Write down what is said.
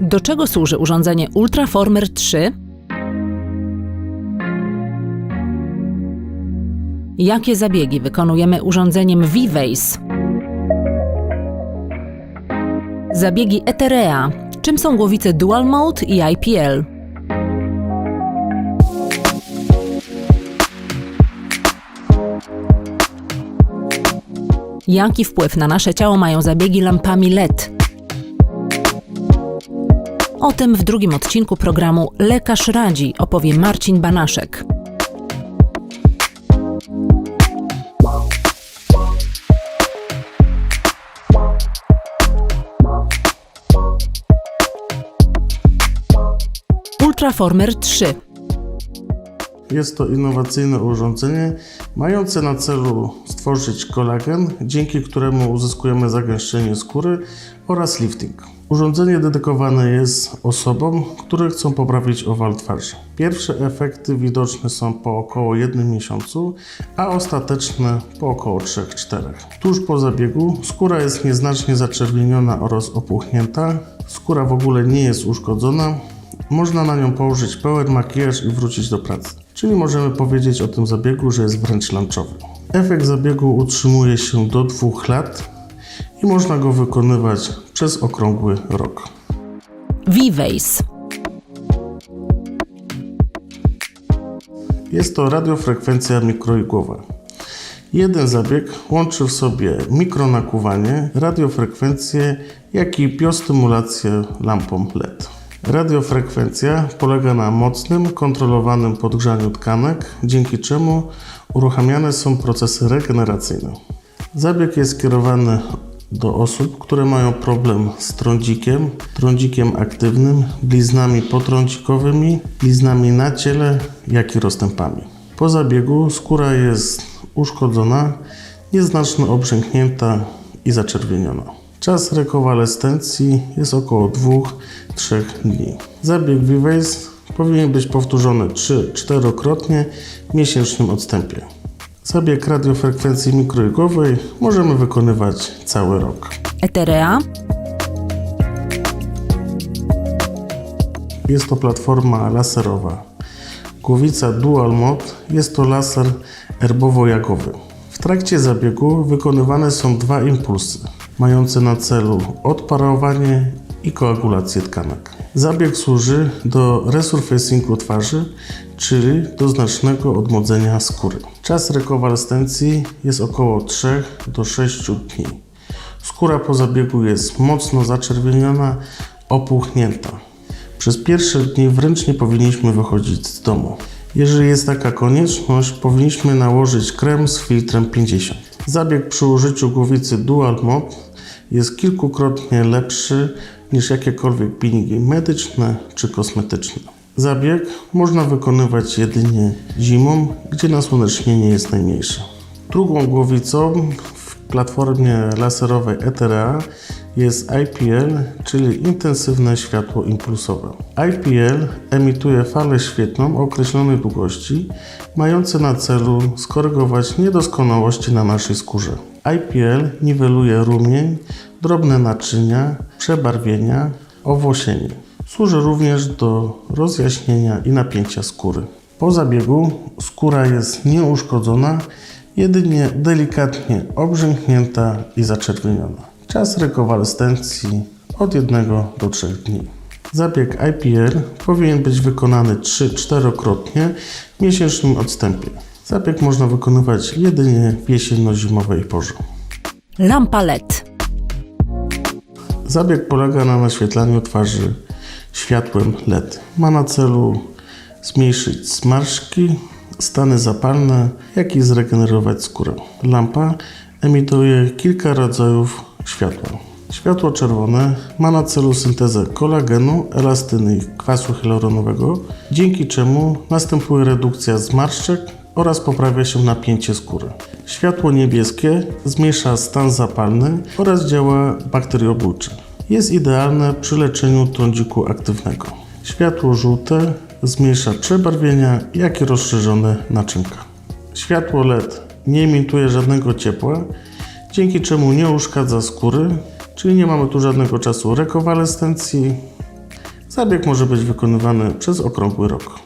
Do czego służy urządzenie Ultraformer 3? Jakie zabiegi wykonujemy urządzeniem V-Vase? Zabiegi Eterea. Czym są głowice Dual Mode i IPL? Jaki wpływ na nasze ciało mają zabiegi lampami LED? O tym w drugim odcinku programu Lekarz Radzi opowie Marcin Banaszek. Ultraformer 3 Jest to innowacyjne urządzenie mające na celu stworzyć kolagen, dzięki któremu uzyskujemy zagęszczenie skóry oraz lifting. Urządzenie dedykowane jest osobom, które chcą poprawić owal twarzy. Pierwsze efekty widoczne są po około jednym miesiącu, a ostateczne po około 3-4. Tuż po zabiegu skóra jest nieznacznie zaczerwieniona oraz opuchnięta. Skóra w ogóle nie jest uszkodzona, można na nią położyć pełen makijaż i wrócić do pracy. Czyli możemy powiedzieć o tym zabiegu, że jest wręcz lunchowy. Efekt zabiegu utrzymuje się do dwóch lat i można go wykonywać przez okrągły rok. V-Vase Jest to radiofrekwencja mikroigłowa. Jeden zabieg łączy w sobie mikronakuwanie, radiofrekwencję, jak i biostymulację lampą LED. Radiofrekwencja polega na mocnym, kontrolowanym podgrzaniu tkanek, dzięki czemu uruchamiane są procesy regeneracyjne. Zabieg jest skierowany do osób, które mają problem z trądzikiem, trądzikiem aktywnym, bliznami potrądzikowymi, bliznami na ciele, jak i rozstępami. Po zabiegu skóra jest uszkodzona, nieznacznie obrzęknięta i zaczerwieniona. Czas rekonwalescencji jest około 2-3 dni. Zabieg V-Vase powinien być powtórzony 3-4-krotnie w miesięcznym odstępie. Zabieg radiofrekwencji mikroigłowej możemy wykonywać cały rok. Eterea Jest to platforma laserowa. Głowica Dual Mode jest to laser erbowo-jagowy. W trakcie zabiegu wykonywane są dwa impulsy, mające na celu odparowanie i koagulację tkanek. Zabieg służy do resurfacingu twarzy, czyli do znacznego odmłodzenia skóry. Czas rekonwalescencji jest około 3 do 6 dni. Skóra po zabiegu jest mocno zaczerwieniona, opuchnięta. Przez pierwsze dni wręcz nie powinniśmy wychodzić z domu. Jeżeli jest taka konieczność, powinniśmy nałożyć krem z filtrem 50. Zabieg przy użyciu głowicy Dual Mode jest kilkukrotnie lepszy niż jakiekolwiek peelingi medyczne czy kosmetyczne. Zabieg można wykonywać jedynie zimą, gdzie nasłonecznienie jest najmniejsze. Drugą głowicą platformie laserowej Eterea jest IPL, czyli intensywne światło impulsowe. IPL emituje falę świetlną o określonej długości, mające na celu skorygować niedoskonałości na naszej skórze. IPL niweluje rumień, drobne naczynia, przebarwienia, owłosienie. Służy również do rozjaśnienia i napięcia skóry. Po zabiegu skóra jest nieuszkodzona, jedynie delikatnie obrzęknięta i zaczerwieniona. Czas rekonwalescencji od 1 do 3 dni. Zabieg IPL powinien być wykonany 3-4-krotnie w miesięcznym odstępie. Zabieg można wykonywać jedynie w jesienno-zimowej porze. lampa LED. Zabieg polega na naświetlaniu twarzy światłem LED. Ma na celu zmniejszyć zmarszczki, stany zapalne, jak i zregenerować skórę. Lampa emituje kilka rodzajów światła. Światło czerwone ma na celu syntezę kolagenu, elastyny i kwasu hialuronowego, dzięki czemu następuje redukcja zmarszczek oraz poprawia się napięcie skóry. Światło niebieskie zmniejsza stan zapalny oraz działa bakteriobójcze. Jest idealne przy leczeniu trądziku aktywnego. Światło żółte zmniejsza przebarwienia, jak i rozszerzone naczynka. Światło LED nie emituje żadnego ciepła, dzięki czemu nie uszkadza skóry, czyli nie mamy tu żadnego czasu rekonwalescencji Zabieg może być wykonywany przez okrągły rok.